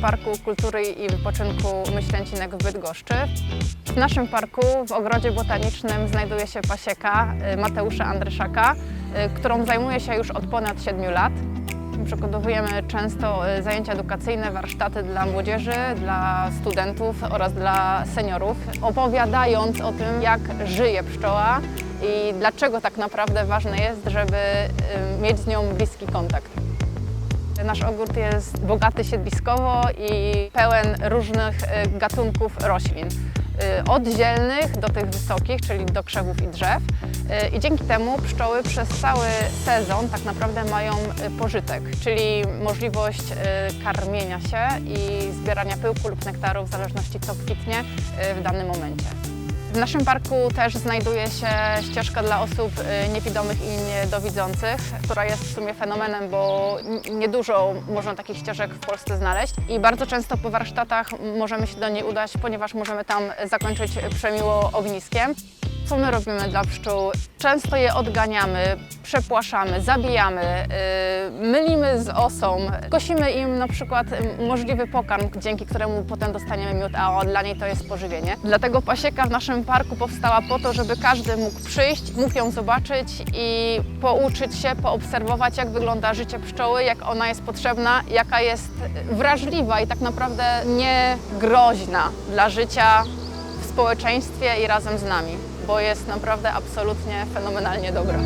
Parku Kultury i Wypoczynku Myślęcinek w Bydgoszczy. W naszym parku w ogrodzie botanicznym znajduje się pasieka y, Mateusza Andryszaka, y, którą zajmuje się już od ponad 7 lat. Przygotowujemy często y, zajęcia edukacyjne, warsztaty dla młodzieży, dla studentów oraz dla seniorów, opowiadając o tym, jak żyje pszczoła i dlaczego tak naprawdę ważne jest, żeby mieć z nią bliski kontakt. Nasz ogród jest bogaty siedliskowo i pełen różnych y, gatunków roślin. Y, Od zielnych do tych wysokich, czyli do krzewów i drzew. Y, I dzięki temu pszczoły przez cały sezon tak naprawdę mają pożytek, czyli możliwość karmienia się i zbierania pyłku lub nektaru w zależności co kwitnie w danym momencie. W naszym parku też znajduje się ścieżka dla osób y, niewidomych i niedowidzących, która jest w sumie fenomenem, bo niedużo można takich ścieżek w Polsce znaleźć i bardzo często po warsztatach możemy się do niej udać, ponieważ możemy tam zakończyć przemiło ogniskiem. Co my robimy dla pszczół? Często je odganiamy, przepłaszamy, zabijamy, yy, mylimy z osą, kosimy im na przykład yy, możliwy pokarm, dzięki któremu potem dostaniemy miód, a dla niej to jest pożywienie. Dlatego pasieka w naszym parku powstała po to, żeby każdy mógł przyjść, mógł ją zobaczyć i pouczyć się, poobserwować, jak wygląda życie pszczoły, jak ona jest potrzebna, jaka jest wrażliwa i tak naprawdę nie groźna dla życia w społeczeństwie i razem z nami, bo jest naprawdę absolutnie fenomenalnie dobra.